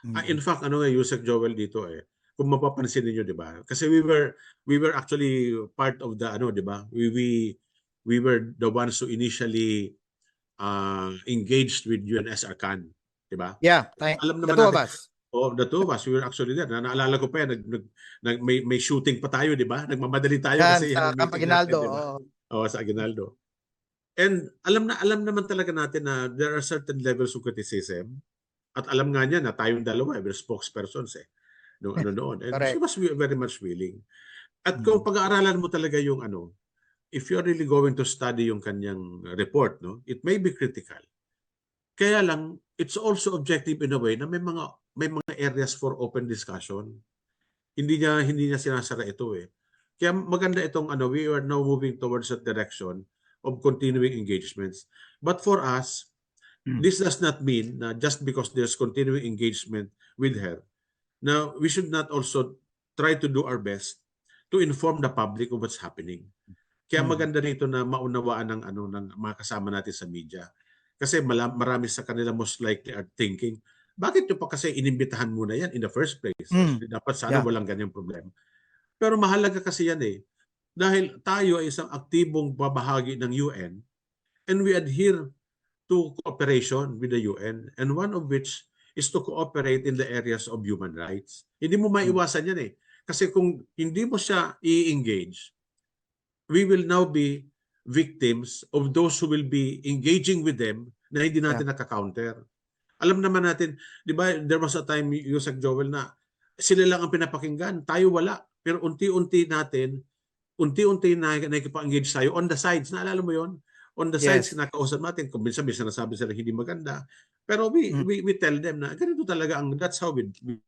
Ah, Mm. in fact, ano nga Yusek Joel dito eh, kung mapapansin niyo 'di ba? Kasi we were we were actually part of the ano 'di ba? We we we were the ones who initially uh, engaged with UNS Arcan, 'di ba? Yeah, thank, Alam the naman two of natin- us. Oh, the two of us, we were actually there. Na, naalala ko pa yan, nag, nag, nag, may, may shooting pa tayo, di ba? Nagmamadali tayo Yan, kasi sa Camp Aguinaldo. natin, di ba? oo. Oo, sa Aguinaldo. And alam na alam naman talaga natin na there are certain levels of criticism. At alam nga niya na tayong dalawa, eh, we're spokespersons eh. Nung ano noon. And Correct. she was very much willing. At Mm. kung pag-aaralan mo talaga yung ano, if you're really going to study yung kanyang report, no, it may be critical. Kaya lang, it's also objective in a way na may mga may mga areas for open discussion. Hindi niya hindi niya sinasara ito eh. Kaya maganda itong ano, we are now moving towards that direction of continuing engagements. But for us. This does not mean na just because there's continuing engagement with her, now we should not also try to do our best to inform the public of what's happening. Kaya Mm. maganda rito na maunawaan ng ano ng mga kasama natin sa media. Kasi marami sa kanila most likely are thinking, bakit nyo pa kasi inimbitahan muna yan in the first place? Mm. Dapat sana Yeah. walang ganyang problema. Pero mahalaga kasi yan eh. Dahil tayo ay isang aktibong babahagi ng UN and we adhere to cooperation with the UN and one of which is to cooperate in the areas of human rights. Hindi mo maiwasan yan eh. Kasi kung hindi mo siya i-engage, we will now be victims of those who will be engaging with them na hindi natin nakaka-counter. Alam naman natin, di ba, there was a time, Yusek Joel, na sila lang ang pinapakinggan, tayo wala. Pero unti-unti natin, unti-unti na nakikipag-engage tayo on the sides. Naalala mo yon On the sides, Yes. nakausap natin. Kung minsan may sinasabi sila hindi maganda. Pero we, Mm. we, we tell them na ganito talaga ang, that's how we, we-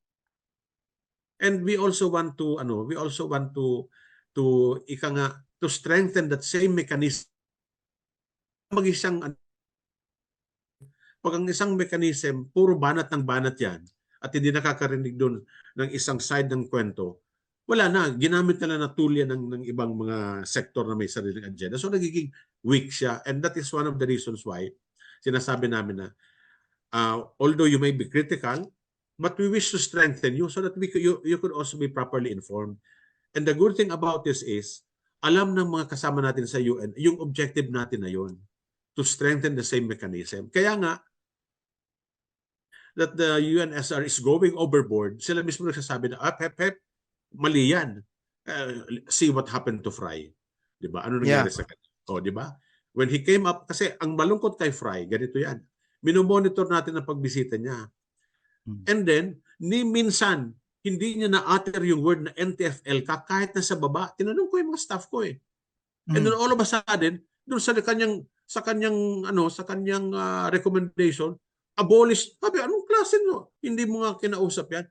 and we also want to, ano, we also want to, to, ika nga, to strengthen that same mechanism. Mag isang, pag ang isang mechanism, puro banat ng banat yan, at hindi nakakarinig doon ng isang side ng kwento, wala na. Ginamit na lang na tulyan ng, ng ibang mga sektor na may sariling agenda. So nagiging weak siya. And that is one of the reasons why sinasabi namin na uh, although you may be critical, but we wish to strengthen you so that we you, you could also be properly informed. And the good thing about this is, alam ng mga kasama natin sa UN, yung objective natin na yun, to strengthen the same mechanism. Kaya nga, that the UNSR is going overboard, sila mismo nagsasabi na, ah, pep, pep, mali yan. Uh, see what happened to Fry. Di ba? Ano nangyari Yeah. sa kanya? O, di ba? When he came up, kasi ang malungkot kay Fry, ganito yan. Minomonitor natin ang pagbisita niya. Hmm. And then, ni minsan, hindi niya na-utter yung word na NTFL ka kahit nasa baba. Tinanong ko yung mga staff ko eh. And Mm. then all of a sudden, doon sa kanyang sa kanyang ano, sa kanyang ah, recommendation, abolish. Sabi, anong klase no? Hindi mo nga kinausap yan.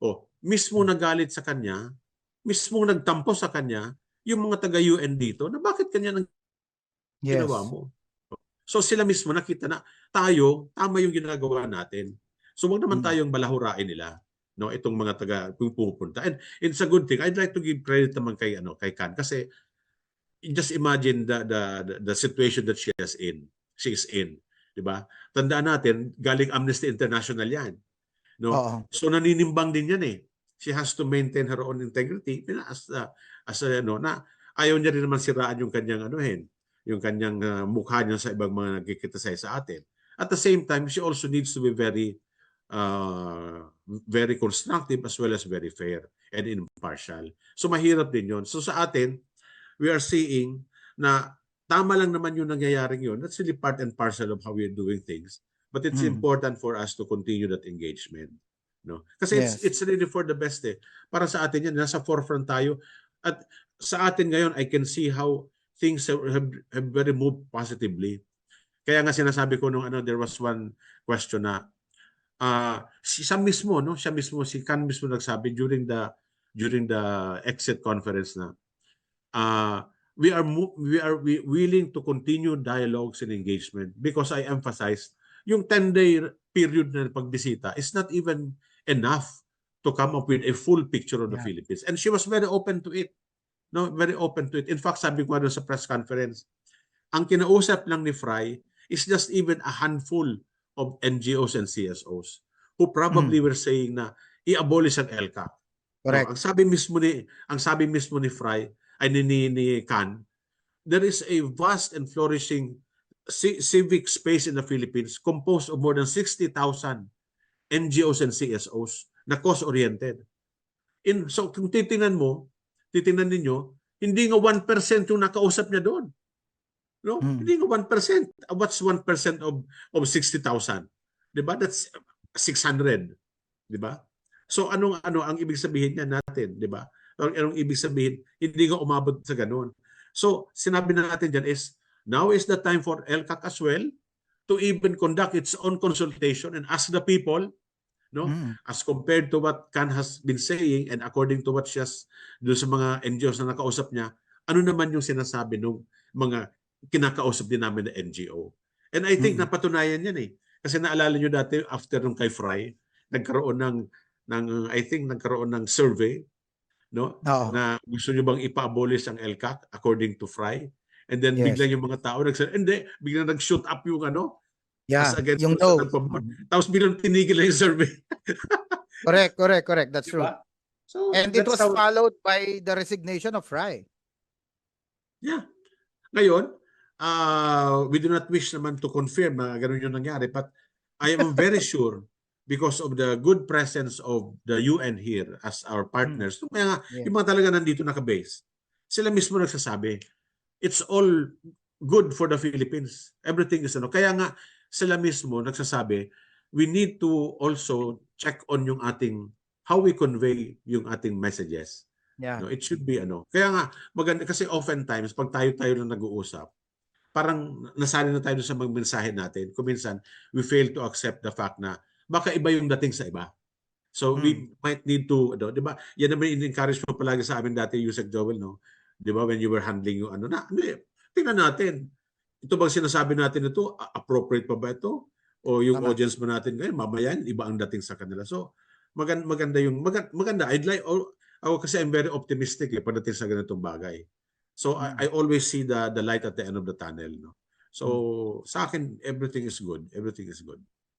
Oh, mismo nagalit sa kanya, mismo nagtampo sa kanya, yung mga taga-UN dito, na bakit kanya nang Yes. ginawa mo? So sila mismo nakita na tayo, tama yung ginagawa natin. So wag naman Mm. tayong balahurain nila no itong mga taga yung pumupunta and it's a good thing I'd like to give credit naman kay ano kay Kan kasi just imagine the the the, situation that she is in she is in di ba tandaan natin galing Amnesty International yan no Oo. so naninimbang din yan eh she has to maintain her own integrity as a, as a, ano na ayaw niya rin naman siraan yung kanyang anuhin yung kanyang uh, mukha niya sa ibang mga nagkikita sa atin at the same time she also needs to be very uh, very constructive as well as very fair and impartial. So mahirap din yon. So sa atin, we are seeing na tama lang naman yung nangyayaring yun. That's really part and parcel of how we're doing things. But it's Mm. important for us to continue that engagement. No? Kasi it's, Yes. it's really for the best eh. Para sa atin yan, nasa forefront tayo. At sa atin ngayon, I can see how things have, have, have very moved positively. Kaya nga sinasabi ko nung ano, there was one question na ah si siya mismo no siya mismo si Kan mismo nagsabi during the during the exit conference na ah we are we are we willing to continue dialogues and engagement because I emphasized yung 10 day period na pagbisita is not even enough to come up with a full picture of the Yeah. Philippines and she was very open to it no very open to it in fact sabi ko doon sa press conference ang kinausap lang ni Fry is just even a handful of NGOs and CSOs. who probably were saying na i-abolish ang. No, Correct. ang sabi mismo ni ang sabi mismo ni Fry ay ni ni, ni Khan, there is a vast and flourishing ci- civic space in the Philippines composed of more than 60,000 NGOs and CSOs na cause-oriented. In so kung titingnan mo, titingnan ninyo, hindi nga 1% yung nakausap niya doon. No? Hmm. Hindi nga 1%. Uh, What's 1% of of 60,000? 'Di ba? That's 600. 'Di ba? So anong ano ang ibig sabihin niya natin, 'di ba? Ang anong ibig sabihin, hindi nga umabot sa ganun. So sinabi na natin diyan is now is the time for LCAC as well to even conduct its own consultation and ask the people, no? Mm. As compared to what Khan has been saying and according to what has doon sa mga NGOs na nakausap niya, ano naman yung sinasabi ng mga kinakausap din namin na NGO. And I think Mm. napatunayan yan eh. Kasi naalala nyo dati after nung kay Fry, nagkaroon ng ng I think nagkaroon ng survey no Oo. na gusto nyo bang ipa-abolish ang LCAC according to Fry and then Yes. biglang yung mga tao nagsabi hindi biglang nag-shoot up yung ano Yeah. as against Yung nagpabor. tapos biglang tinigil na yung survey Correct, correct, correct. That's true. Diba? so And it was how- followed by the resignation of Fry. Yeah. Ngayon, uh, we do not wish naman to confirm na ganun yung nangyari but I am very sure because of the good presence of the UN here as our partners, yung mga, Yeah. yung mga talaga nandito naka-base, sila mismo nagsasabi, it's all good for the Philippines. Everything is ano. Kaya nga, sila mismo nagsasabi, we need to also check on yung ating, how we convey yung ating messages. Yeah. No, it should be ano. Kaya nga maganda kasi oftentimes pag tayo-tayo na nag-uusap, parang nasali na tayo sa mga mensahe natin. Kung minsan we fail to accept the fact na baka iba yung dating sa iba. So we might need to ano, 'di ba? Yan naman in-encourage mo palagi sa amin dati Yusek Joel, no? 'Di ba when you were handling yung ano na, ano, eh, tingnan natin. Ito bang sinasabi natin ito appropriate pa ba ito? O yung Tama. audience mo natin ngayon, mamaya iba ang dating sa kanila. So maganda, maganda yung maganda, maganda. I'd like oh, ako kasi I'm very optimistic eh pagdating sa ganitong bagay. So Mm. I, I always see the the light at the end of the tunnel, no. So sa akin everything is good. Everything is good.